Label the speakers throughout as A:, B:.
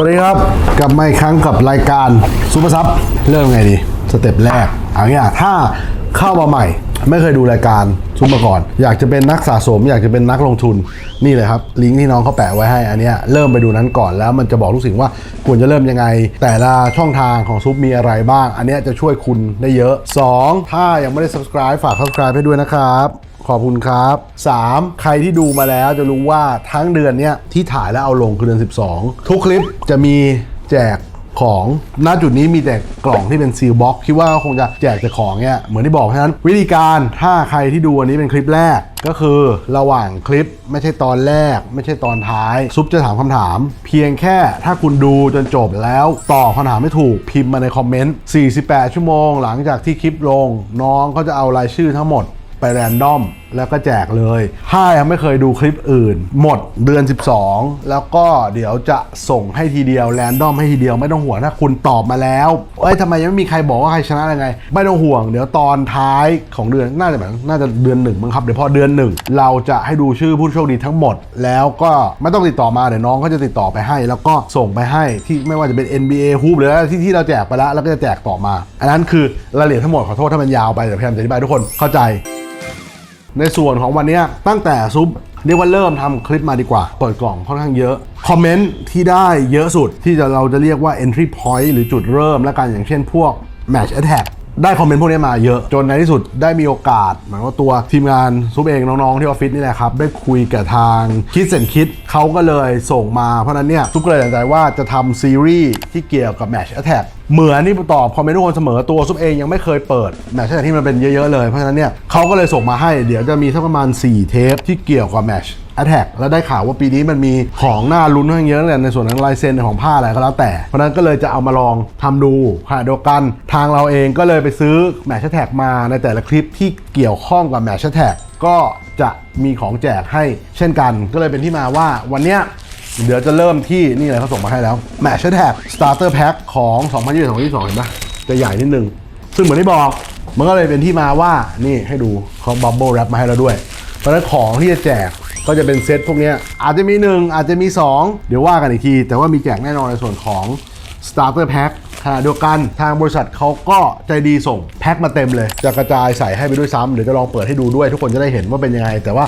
A: วัสดีครับ กลับมาอีกครั้งกับรายการซูเปอร์ซับเริ่มไงดี สเต็ปแรกเอางี้อะถ้าเข้ามาใหม่ ไม่เคยดูรายการซุปมาก่อน อยากจะเป็นนักสะสม อยากจะเป็นนักลงทุนนี่เลยครับ ลิงก์ที่น้องเขาแปะไว้ให้อันนี้เริ่มไปดูนั้นก่อนแล้วมันจะบอกทุกสิ่งว่าควรจะเริ่มยังไง แต่ละช่องทางของซุปมีอะไรบ้าง อันนี้จะช่วยคุณได้เยอะ 2 ถ้ายังไม่ได้ subscribe ฝาก subscribe ให้ด้วยนะครับ ขอบคุณครับ 3. ใครที่ดูมาแล้วจะรู้ว่าทั้งเดือนเนี้ยที่ถ่ายแล้วเอาลงคือเดือน 12 ทุกคลิปจะมีแจกของณจุดนี้มีแต่กล่องที่เป็นซีลบ็อกคิดว่าคงจะแจกแต่ของเนี่ยเหมือนที่บอกเพราะฉะนั้น วิธีการถ้าใครที่ดูอันนี้เป็นคลิปแรกก็คือระหว่างคลิปไม่ใช่ตอนแรก ไม่ใช่ตอนท้าย ซุปจะถามคำถาม เพียงแค่ถ้าคุณดูจนจบแล้วตอบคำถามไม่ถูกพิมพ์มาในคอมเมนต์ 48 ชั่วโมงหลังจากที่คลิปลง น้องเขาจะเอารายชื่อทั้งหมด ไปแรนดอมแล้วก็แจกเลย ถ้ายังไม่เคยดูคลิปอื่น หมดเดือน 12 แล้วก็เดี๋ยวจะส่งให้ทีเดียวแรนดอมให้ทีเดียวไม่ต้องห่วงถ้าคุณตอบมาแล้วเอ้ยทำไมยังไม่มีใครบอกว่าใครชนะยังไง ไม่ต้องห่วง เดี๋ยวตอนท้ายของเดือนน่าจะแบบน่าจะเดือนหนึ่งมั้งครับเดี๋ยวพอเดือนหนึ่งเราจะให้ดูชื่อผู้โชคดีทั้งหมด แล้วก็ไม่ต้องติดต่อมาเดี๋ยวน้องเขาจะติดต่อไปให้ แล้วก็ส่งไปให้ที่ไม่ว่าจะเป็น NBA ฮูปหรืออะไรที่ที่เราแจกไปแล้วแล้วก็จะแจกต่อมา อันนั้นคือรายละเอียดทั้งหมดขอโทษถ้ามันยาวไปแต่พยายามจะอธิบายทุกคนเข้าใจ ในส่วนของวันนี้ตั้งแต่ซุปเรียกว่าเริ่มทำคลิปมาดีกว่า เปิดกล่องค่อนข้างเยอะ คอมเมนต์ที่ได้เยอะสุดที่จะเราจะเรียกว่า entry point หรือจุดเริ่มและกันอย่างเช่นพวก match attack ได้คอมเมนต์พวกนี้มาเยอะจนในที่สุดได้มีโอกาสหมายว่าตัวทีมงานซุปเองน้องๆที่ออฟฟิศนี่แหละครับ ได้คุยกับทางคิดเซนคิดเขาก็เลยส่งมาเพราะนั้นเนี่ยซุปก็เลยตัดสินใจว่าจะทำซีรีส์ที่เกี่ยวกับ match attack เหมือนที่ตอบคอมเมนต์ทุกคนเสมอตัวซุปเองยังไม่เคยเปิดแมตช์ที่มันเป็นเยอะๆเลยเพราะฉะนั้นเนี่ยเขาก็เลยส่งมาให้เดี๋ยวจะมีสักประมาณ 4 เทปที่เกี่ยวกับแมช ตช์ Attack แล้วได้ข่าวว่าปีนี้มันมีของน่าลุ้นค่อนข้งเยอะเลยในส่วนของลายเซ็นของผ้าอะไรก็แล้วแต่ เพราะนั้นก็เลยจะเอามาลองทำดูขณะเดียวกันทางเราเองก็เลยไปซื้อแมชแท็กมาในแต่ละคลิปที่เกี่ยวข้องกับแมชแท็กก็จะมีของแจกให้เช่นกัน ก็เลยเป็นที่มาว่าวันเนี้ยเดี๋ยวจะเริ่มที่นี่เลยเขาส่งมาให้แล้ว Match Attack Starter Pack ของ 2022 เห็นปะจะใหญ่นิดนึง ซึ่งเหมือนที่บอกมันก็เลยเป็นที่มาว่านี่ให้ดูเขาบับเบิลแรปมาให้เราด้วย เพราะฉะนั้นของที่จะแจก ก็จะเป็นเซตพวกนี้อาจจะมี 1 อาจจะมี 2 เดี๋ยวว่ากันอีกที แต่ว่ามีแจกแน่นอนในส่วนของ Starter Pack ขณะเดียวกันทางบริษัทเขาก็ใจดีส่งแพ็คมาเต็มเลย จะกระจายใส่ให้ไปด้วยซ้ำหรือจะลองเปิดให้ดูด้วย ทุกคนจะได้เห็นว่าเป็นยังไง แต่ว่า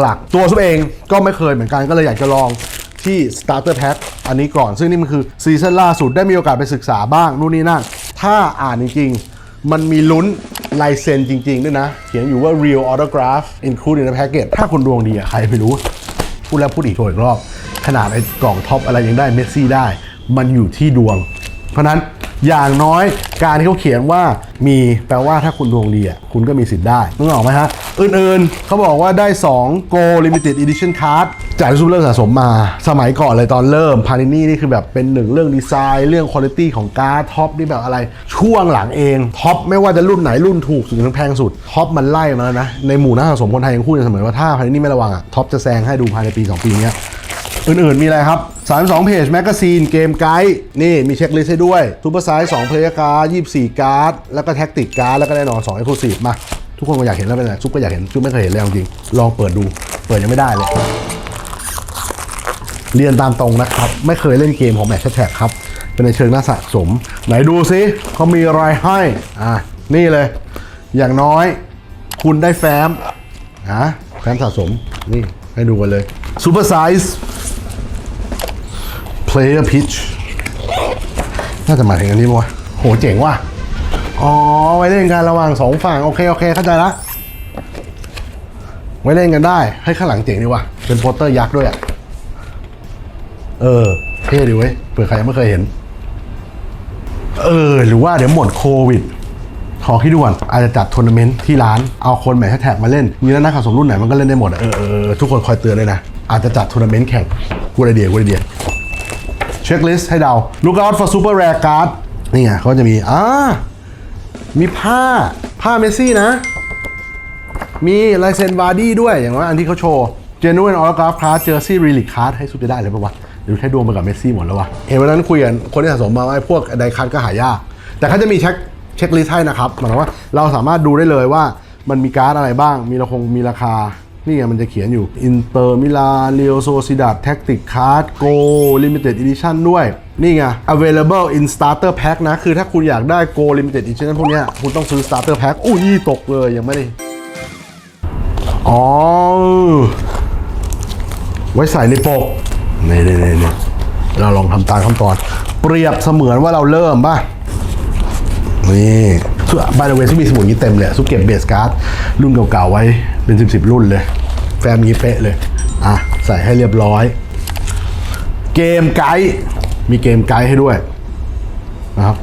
A: หลักๆ ตัวซุปเองก็ไม่เคยเหมือนกันก็เลยอยากจะลองที่ Starter Pack อันนี้ก่อน ซึ่งนี่มันคือซีซั่นล่าสุดได้มีโอกาสไปศึกษาบ้างนู่นนี่นั่นถ้าอ่านจริงๆ มันมีลุ้น ลายเซ็นจริง ๆ ด้วยนะ เขียนอยู่ว่า real autograph included in the package ถ้าคุณดวงดีอะใครไม่รู้ พูดแล้วพูดอีกโทรอีกรอบ ขนาดไอ้กล่องท็อปอะไรยังได้เมสซี่ได้ มันอยู่ที่ดวง เพราะนั้น อย่างน้อยการที่เขาเขียนว่ามีแปลว่าถ้าคุณดวงดีอะคุณก็มีสิทธิ์ได้นึกออกไหมฮะ อื่นๆ เขาบอกว่าได้ 2 Go Limited Edition Card จากซูเปอร์สะสมมา สมัยก่อนเลยตอนเริ่มพานินี่นี่คือแบบเป็นหนึ่งเรื่องดีไซน์เรื่องคุณภาพของการ์ดท็อปนี่แบบอะไร ช่วงหลังเองท็อปไม่ว่าจะรุ่นไหนรุ่นถูกสุดถึงแพงสุดท็อปมันไล่มาแล้วนะ ในหมู่นักสะสมคนไทยยังพูดเสมอว่าถ้าพานินี่ไม่ระวังอะท็อปจะแซงให้ดูภายในปีสองปีเนี้ย อื่นๆมีอะไรครับ 32 เพจแมกกาซีนเกมไกด์นี่มีเช็คลิสต์ให้ด้วยซูเปอร์ไซส์2เพลย์การ์ด24 การ์ด แล้วก็แท็กติกการ์ด แล้วก็แน่นอน2 e x c l u s i v e มา ทุกคนก็อยากเห็นแล้วเป็นไงซุปก็อยากเห็นซุปไม่เคยเห็นเลยจริงลองเปิดดู เปิดยังไม่ได้เลย เรียนตามตรงนะครับ ไม่เคยเล่นเกมของแมทช์แท็กครับ เป็นในเชิงน่าสะสม ไหนดูซิเขามีอะไรให้อะนี่เลย อย่างน้อย คุณได้แฟ้มนะแฟ้มสะสมนี่ให้ดูกันเลยซูเปอร์ไซส์ player pitch น่าจะหมายถึงอันนี้ปะวะโหเจ๋งว่ะ อ๋อ ไว้เล่นกันระหว่างสองฝั่ง โอเค โอเค เข้าใจละไว้เล่นกันได้ ให้ข้างหลังเจ๋งดีว่ะ เป็นโปสเตอร์ยักษ์ด้วยอะ เออ เท่ดีเว้ย เผื่อใครยังไม่เคยเห็น เออ หรือว่าเดี๋ยวหมดโควิดขอคิดดูก่อนอาจจะจัดทัวร์นาเมนต์ที่ร้าน เอาคนแมทแท็กมาเล่น มีแล้วนักสะสมรุ่นไหนมันก็เล่นได้หมดอะเออเออเออทุกคนคอยเตือนเลยนะ อาจจะจัดทัวร์นาเมนต์แข่งกูไอเดียกูไอเดียเช็คลิสต์ให้เดา Look out for super rare card นี่ไงเขาจะมีอ่ามีผ้าผ้าเมสซี่นะ มีลายเซ็นวาร์ดี้ด้วยอย่างว่าอันที่เขาโชว์ Genuine Autograph Card Jersey Relic Card ให้สุดจะได้เลยปะวะเดี๋ยวใช้ดวงไปกับเมสซี่หมดแล้ววะเห็นวันนั้นคุยกันคนที่สะสมมาว่าไอ้พวกไดคัทก็หายาก แต่เขาจะมีเช็คเช็คลิสต์ให้นะครับหมายความว่าเราสามารถดูได้เลยว่ามันมีการ์ดอะไรบ้าง มีราคงมีราคา นี่ไงมันจะเขียนอยู่อินเตอร์มิลานเรียวโซซิดา t แท็กติกคาร์ดโกลิมิเต็ดอีดิชั่นด้วย นี่ไง available in starter pack นะ คือถ้าคุณอยากได้ Go limited edition พวกนี้คุณต้องซื้อ starter pack อุ้ยตกเลยยังไม่ได้ อ๋อ ไว้ใส่ในปกนี่นี่นี่นี่เราลองทำตามขั้นตอน เปรียบเสมือนว่าเราเริ่มป่ะ นี่บายเดเวซุปมีสมุนนี้เต็มเลยซุเก็บเบสการ์ดรุ่นเก่าๆไว้ เป็นสิบสิบรุ่นเลย แฟมนี้เป๊ะเลย อะ ใส่ให้เรียบร้อย เกมไกด์มีเกมไกด์ให้ด้วยนะครับ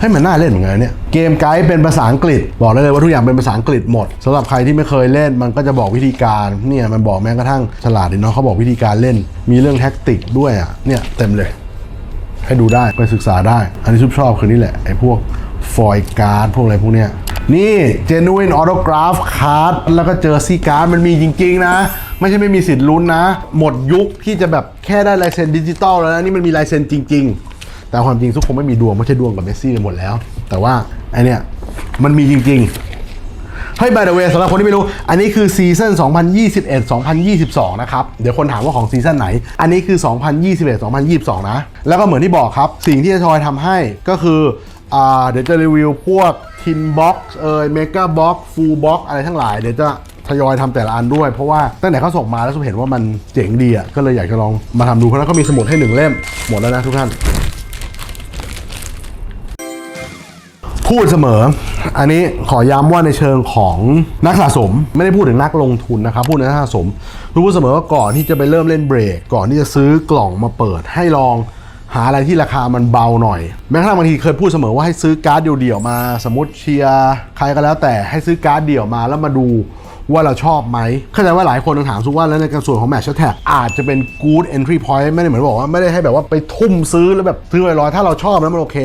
A: ให้มันน่าเล่นเหมือนกันเนี่ยเกมไกด์เป็นภาษาอังกฤษ บอกได้เลยว่าทุกอย่างเป็นภาษาอังกฤษหมดสำหรับใครที่ไม่เคยเล่นมันก็จะบอกวิธีการเนี่ยมันบอกแม้กระทั่งฉลาดดีเนาะเขาบอกวิธีการเล่น มีเรื่องแท็กติกด้วยอะเนี่ยเต็มเลย ให้ดูได้ไปศึกษาได้ อันนี้ชุบชอบคือนี่แหละไอ้พวกฟอยการ์ดพวกอะไรพวกเนี้ย นี่ genuine autograph card แล้วก็เจอซีการ์ดมันมีจริง ๆ นะ ไม่ใช่ไม่มีสิทธิ์ลุ้นนะ หมดยุคที่จะแบบแค่ได้ลายเซ็นดิจิตอลแล้วนะนี่มันมีลายเซ็นจริง ๆ แต่ความจริงทุกคนไม่มีดวง ไม่ใช่ดวงกับเมสซี่กันหมดแล้ว แต่ว่าไอเนี้ยมันมีจริง ๆเฮ้ย by the way สำหรับคนที่ไม่รู้ อันนี้คือซีซั่น2021-2022 นะครับ เดี๋ยวคนถามว่าของซีซั่นไหน อันนี้คือ 2021-2022 นะ แล้วก็เหมือนที่บอกครับ สิ่งที่จะทอยทำให้ก็คืออ่าเดี๋ยวจะรีวิวพวก ทินบ็อกซ์เอ่ยเมกาบ็อกซ์ฟูลบ็อกซ์อะไรทั้งหลายเดี๋ยวจะทยอยทำแต่ละอันด้วย เพราะว่าตั้งแต่เขาส่งมาแล้วผมเห็นว่ามันเจ๋งดีอะก็เลยอยากจะลองมาทำดูเพราะนั้นเขามีสมุดให้หนึ่งเล่มหมดแล้วนะทุกท่าน พูดเสมอ อันนี้ขอย้ำว่าในเชิงของนักสะสม ไม่ได้พูดถึงนักลงทุนนะครับ พูดถึงนักสะสมพูดเสมอว่าก่อนที่จะไปเริ่มเล่นเบรก ก่อนที่จะซื้อกล่องมาเปิดให้ลอง หาอะไรที่ราคามันเบาหน่อย แม้กระทั่งบางทีเคยพูดเสมอว่าให้ซื้อการ์ดเดี่ยวๆมา สมมติเชียร์ใครก็แล้วแต่ให้ซื้อการ์ดเดี่ยวมาแล้วมาดูว่าเราชอบไหมเข้าใจว่าหลายคนถามซุกว่าแล้วในกระส่วนของแมทช์แท็กอาจจะเป็น good entry point ไม่ได้เหมือนบอกว่าไม่ได้ให้แบบว่าไปทุ่มซื้อแล้วแบบซื้อลอยๆถ้าเราชอบแล้วมันโอเค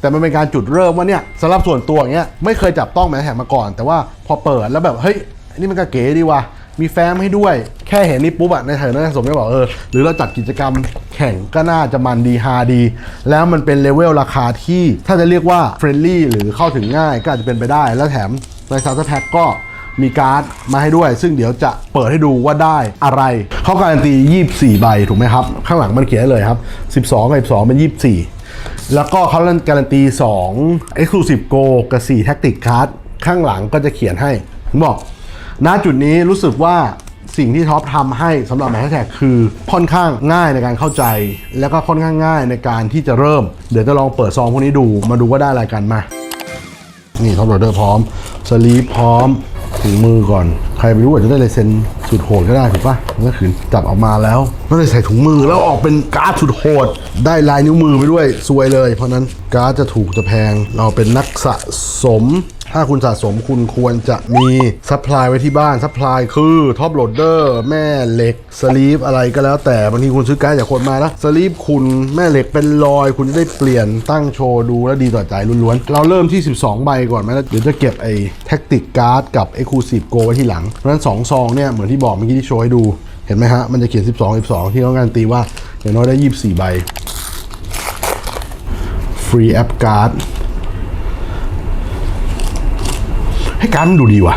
A: แต่มันเป็นการจุดเริ่มว่าเนี่ยสำหรับส่วนตัวเงี้ยไม่เคยจับต้องแมชแท็กมาก่อน แต่ว่าพอเปิดแล้วแบบเฮ้ยนนี่มันก็เก๋ดีว่ะ มีแฟ้มให้ด้วย แค่เห็นนี่ปุ๊บอะในฐานะนักสะสมก็บอกเออ หรือเราจัดกิจกรรมแข่งก็น่าจะมันดีฮาดี แล้วมันเป็นเลเวลราคาที่ถ้าจะเรียกว่าเฟรนลี่หรือเข้าถึงง่ายก็อาจจะเป็นไปได้ แล้วแถมในซาร์ทแพ็กก็มีการ์ดมาให้ด้วย ซึ่งเดี๋ยวจะเปิดให้ดูว่าได้อะไร เขาการันตี 24 ใบถูกไหมครับ ข้างหลังมันเขียนเลยครับ 12กับ12 เป็น 24 แล้วก็เขาการันตี 2 Exclusive Go กับ 4 Tactic Card ข้างหลังก็จะเขียนให้ผมบอก ณจุดนี้รู้สึกว่าสิ่งที่ท็อปทำให้สำหรับแมทแท็กคือค่อนข้างง่ายในการเข้าใจ แล้วก็ค่อนข้างง่ายในการที่จะเริ่ม เดี๋ยวจะลองเปิดซองพวกนี้ดูมาดูว่าได้อะไรกันมา นี่ท็อปโรเดอร์พร้อมสลีปพร้อมถึงมือก่อน ใครไม่รู้อาจจะได้ลายเซ็นสุดโหดก็ได้ถูกปะมันก็ขืนจับออกมาแล้วก็เลยใส่ถุงมือแล้วออกเป็นการ์ดสุดโหด ได้ลายนิ้วมือไปด้วยซวยเลย เพราะนั้นการ์ดจะถูกจะแพง เราเป็นนักสะสม ถ้าคุณสะสมคุณควรจะมีซัพพลายไว้ที่บ้านซัพพลายคือท็อปโหลดเดอร์แม่เหล็กสลีปอะไรก็แล้ว แต่บางทีคุณซื้อการ์ดจากคนมาแล้วสลีปคุณแม่เหล็กเป็นรอย คุณจะได้เปลี่ยนตั้งโชว์ดูแลดีต่อใจล้วนๆ เราเริ่มที่ 12 ใบก่อนไหมแล้วเดี๋ยวจะเก็บไอ้แท็กติกการ์ดกับ Exclusive Go ไว้ที่หลัง เพราะฉะนั้น2ซองเนี่ยเหมือนที่บอกเมื่อกี้ที่โชว์ให้ดูเห็นไหมฮะ มันจะเขียน 12 12 ที่เขาการตีว่าอย่างน้อยได้ 24 ใบ ฟรีแอปการ์ด ให้การดมันดูดีว่ะ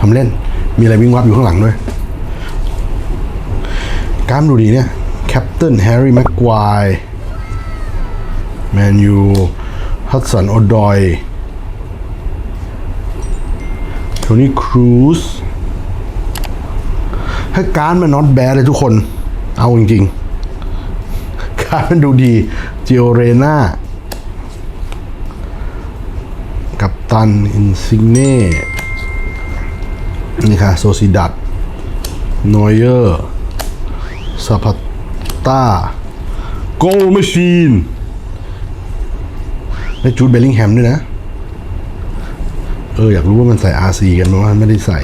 A: ทำเล่น มีอะไรวิ่งวับอยู่ข้างหลังด้วย การดมันดูดีเนี่ยแคปเ a นแฮร์รี่แม็กควายแมนยูฮัตสันโอดอยโทนี่ครูซให้การดมันน็อตแบดเลยทุกคน เอาจริงๆ การดมันดูดีจิโอเรนากับ ตัน อินซิเน่นี่ค่ะ โซซิดัตนอยเออร์ซาพาต้าโกลมชีนและจูดเบลลิงแฮมด้วยนะ เออ อยากรู้ว่ามันใส่ RC กันไหมว่าไม่ได้ใส่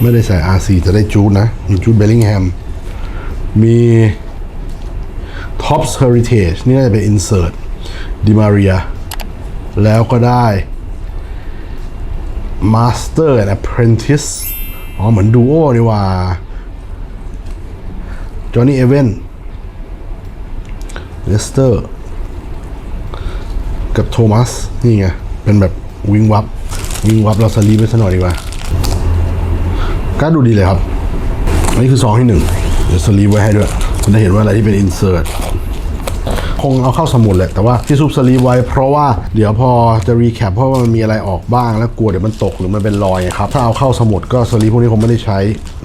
A: ไม่ได้ใส่ RC จะได้จูดนะ มีจูดเบลลิงแฮม มี Tops Heritage นี่น่าจะเป็น Insert ดิมาเรีย แล้วก็ได้ Master and Apprentice อ๋อ เหมือนดูโอนี่ว่าจอห์นนี่เอเวนเลสเตอร์กับโทมัส นี่ไง เป็นแบบวิงวับ วิงวับเราสลีไปซะหน่อยดีกว่าการ์ดดูดีเลยครับ อันนี้คือซองที่หนึ่งเดี๋ยวสลีไว้ให้ด้วยจะได้เห็นว่าอะไรที่เป็นอินเสิร์ต คงเอาเข้าสมุดแหละแต่ว่าที่ซุปสลีไว้ เพราะว่าเดี๋ยวพอจะรีแคปเพราะว่ามันมีอะไรออกบ้างแล้วกลัวเดี๋ยวมันตกหรือมันเป็นรอยครับถ้าเอาเข้าสมุดก็สลีพวกนี้คงไม่ได้ใช้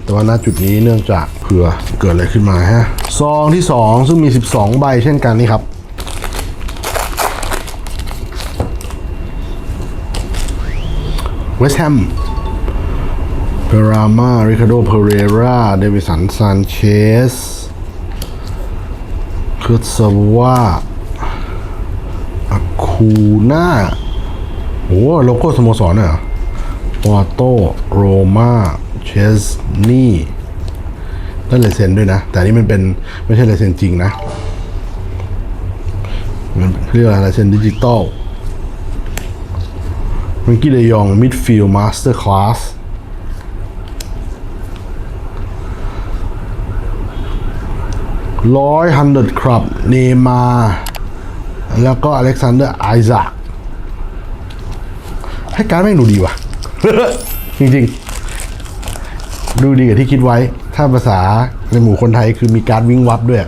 A: แต่ว่าณจุดนี้เนื่องจากเผื่อเกิดอะไรขึ้นมาฮะซองที่ 2 ซึ่งมี 12 ใบเช่นกันนี่ครับเวสแฮมเปรามาริคาโดเพเรราเดวิสันซานเชส เคิร์ตซาวาอาคูน่าโอ้โลโก้สโมสรเนี่ยปอโตโรมาเชสนี่ได้ลายเซ็นด้วยนะ แต่นนี้มันเป็น ไม่ใช่ลายเซ็นจริงนะ มันเรียกอะไรลายเซ็นดิจิตอลมันกี้เดยองมิดฟิลด์มาสเตอร์คลาส ร้อยฮันเดดครับ เนมา แล้วก็อเล็กซานเดอร์ไอซากให้การดแม่ดูดีว่ะ จริงๆ ดูดีกว่าที่คิดไว้ ถ้าภาษาในหมู่คนไทยคือมีการวิ่งวับด้วย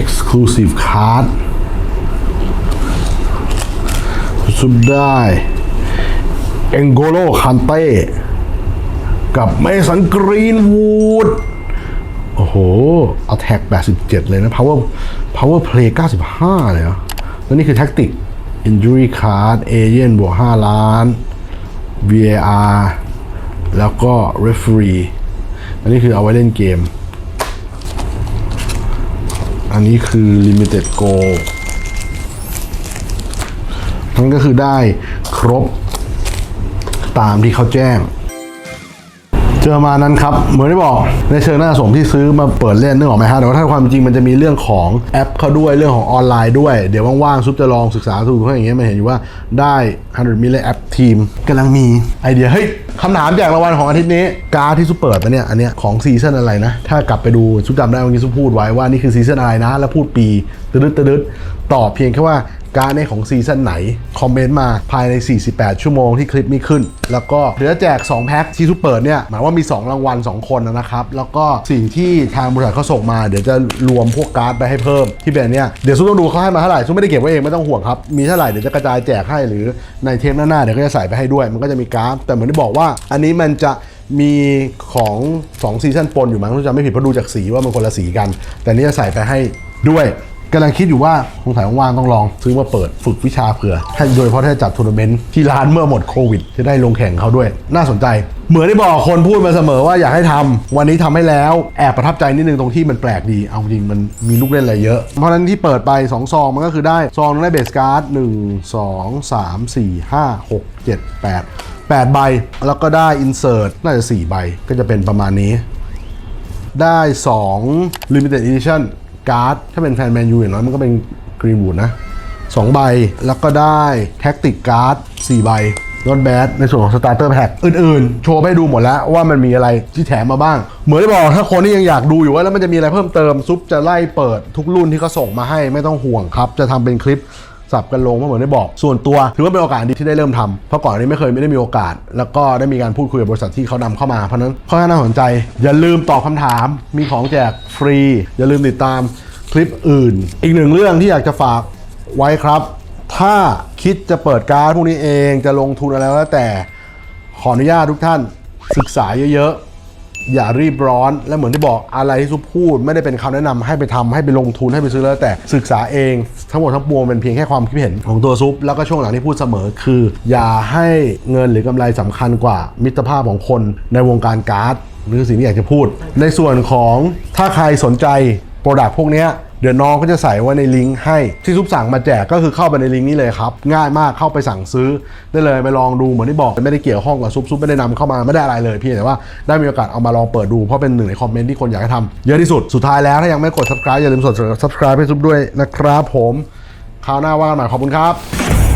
A: Exclusive Card สุดได้เองโกโลคันเต้ กับเมสันกรีนวูดโอ้โห เอาแท็ก 87 เลยนะ power power play 95 เลยเหรอแล้วนี่คือแท็กติก injury card agent บวก 5 ล้าน VAR แล้วก็ referee อันนี้คือเอาไว้เล่นเกม อันนี้คือ limited goal นั่นก็คือได้ครบตามที่เขาแจ้ง จอมานั้นครับ เหมือนที่บอกในเชิงหน้าสมที่ซื้อมาเปิดเล่นนึกออกไหมฮะแต่ว่าถ้าความจริงมันจะมีเรื่องของแอปเขาด้วยเรื่องของออนไลน์ด้วย เดี๋ยวว่างๆซุปจะลองศึกษาดูเพราะอย่างเงี้ยมันเห็นอยู่ว่าได้ 100มิลลิแอปทีมกำลังมีไอเดียเฮ้ยคำถามแจกรางวัลของอาทิตย์นี้ การ์ดที่ซุปเปิดมาเนี่ยอันเนี้ยของซีซันอะไรนะ ถ้ากลับไปดูซุปจำได้เมื่อกี้ซุปพูดไว้ว่านี่คือซีซันอะไรนะ แล้วพูดปีตึ๊ดตึ๊ดตอบเพียงแค่ว่า การดในของซีซั่นไหน คอมเมนต์มาภายใน 48 ชั่วโมงที่คลิปนี้ขึ้น แล้วก็เดี๋ยวจะแจก 2 แพ็คที่ซุปเปิดเนี่ย หมายว่ามี 2 รางวัล 2 คนนะครับ แล้วก็สิ่งที่ทางบริษัทเขาส่งมา เดี๋ยวจะรวมพวกการ์ดไปให้เพิ่มที่เป็นอันเนี่ยเดี๋ยวซุต้องดูเขาให้มาเท่าไหร่ซุไม่ได้เก็บไว้เองไม่ต้องห่วงครับมีเท่าไหร่เดี๋ยวจะกระจายแจกให้หรือในเทปหน้าๆเดี๋ยวก็จะใส่ไปให้ด้วย มันก็จะมีการ์ดแต่เหมือนที่บอกว่า อันนี้มันจะมีของ2ซีซั่นปนอยู่มั้งถ้าจำไม่ผิดเพราะดูจากสีว่ามันคนละสีกัน แต่นี่จะใส่ไปให้ด้วย กำลังคิดอยู่ว่าคงถ่ายว่างๆต้องลองซื้อมาเปิดฝึกวิชาเผื่อให้โดยเฉพาะถ้าจัดทัวร์นาเมนต์ที่ร้านเมื่อหมดโควิด จะได้ลงแข่งเขาด้วย น่าสนใจ เหมือนที่บอกคนพูดมาเสมอว่าอยากให้ทำวันนี้ทำให้แล้วแอบประทับใจนิดนึงตรงที่มันแปลกดี เอาจริงมันมีลูกเล่นอะไรเยอะ เพราะฉะนั้นที่เปิดไป 2 ซองมันก็คือได้ซองนึงได้เบสการ์ด1 2 3 4 5 6 7 8 8 ใบ แล้วก็ได้อินเสิร์ตน่าจะ4ใบก็จะเป็นประมาณนี้ ได้2 limited edition การ์ด ถ้าเป็นแฟนแมนยูอย่างน้อยมันก็เป็นกรีนวูดนะสองใบแล้วก็ได้แท็กติกการ์ดสี่ใบนอตแบดในส่วนของสตาร์เตอร์แพ็กอื่นๆ โชว์ให้ดูหมดแล้วว่ามันมีอะไรที่แถมมาบ้าง เหมือนที่บอกถ้าคนที่ยังอยากดูอยู่ว่าแล้วมันจะมีอะไรเพิ่มเติมซุปจะไล่เปิดทุกรุ่นที่เขาส่งมาให้ไม่ต้องห่วงครับ จะทำเป็นคลิป สับกันลงเพราะเหมือนได้บอก ส่วนตัวถือว่าเป็นโอกาสดีที่ได้เริ่มทำเพราะก่อนอันนี้ไม่เคยไม่ได้มีโอกาส แล้วก็ได้มีการพูดคุยกับบริษัทที่เขานำเข้ามาเพราะฉะนั้นค่อนข้างน่าสนใจ อย่าลืมตอบคำถามมีของแจกฟรี อย่าลืมติดตามคลิปอื่น อีกหนึ่งเรื่องที่อยากจะฝากไว้ครับ ถ้าคิดจะเปิดการ์ดพวกนี้เองจะลงทุนอะไรก็แล้วแต่ขออนุญาตทุกท่านศึกษาเยอะๆ อย่ารีบร้อน และเหมือนที่บอกอะไรที่ซุปพูด ไม่ได้เป็นคำแนะนำให้ไปทำให้ไปลงทุนให้ไปซื้อแล้วแต่ศึกษาเองทั้งหมดทั้งปวงเป็นเพียงแค่ความคิดเห็นของตัวซุปแล้วก็ช่วงหลังที่พูดเสมอคือ อย่าให้เงินหรือกำไรสำคัญกว่ามิตรภาพของคนในวงการการ์ดหรือสิ่งที่อยากจะพูด ในส่วนของถ้าใครสนใจโปรดักต์พวกนี้ เดี๋ยวน้องก็จะใส่ไว้ในลิงก์ให้ที่ซุปสั่งมาแจกก็คือเข้าไปในลิงก์นี้เลยครับ ง่ายมากเข้าไปสั่งซื้อได้เลยไปลองดูเหมือนที่บอกไม่ได้เกี่ยวข้องกับซุปซุปไม่ได้นำเข้ามาไม่ได้อะไรเลยพี่แต่ว่าได้มีโอกาสเอามาลองเปิดดูเพราะเป็นหนึ่งในคอมเมนต์ที่คนอยากให้ทำเยอะที่สุดสุดท้ายแล้วถ้ายังไม่กด subscribe อย่าลืมกด subscribe ให้ซุปด้วยนะครับผมคราวหน้าว่ากันใหม่ขอบคุณครับ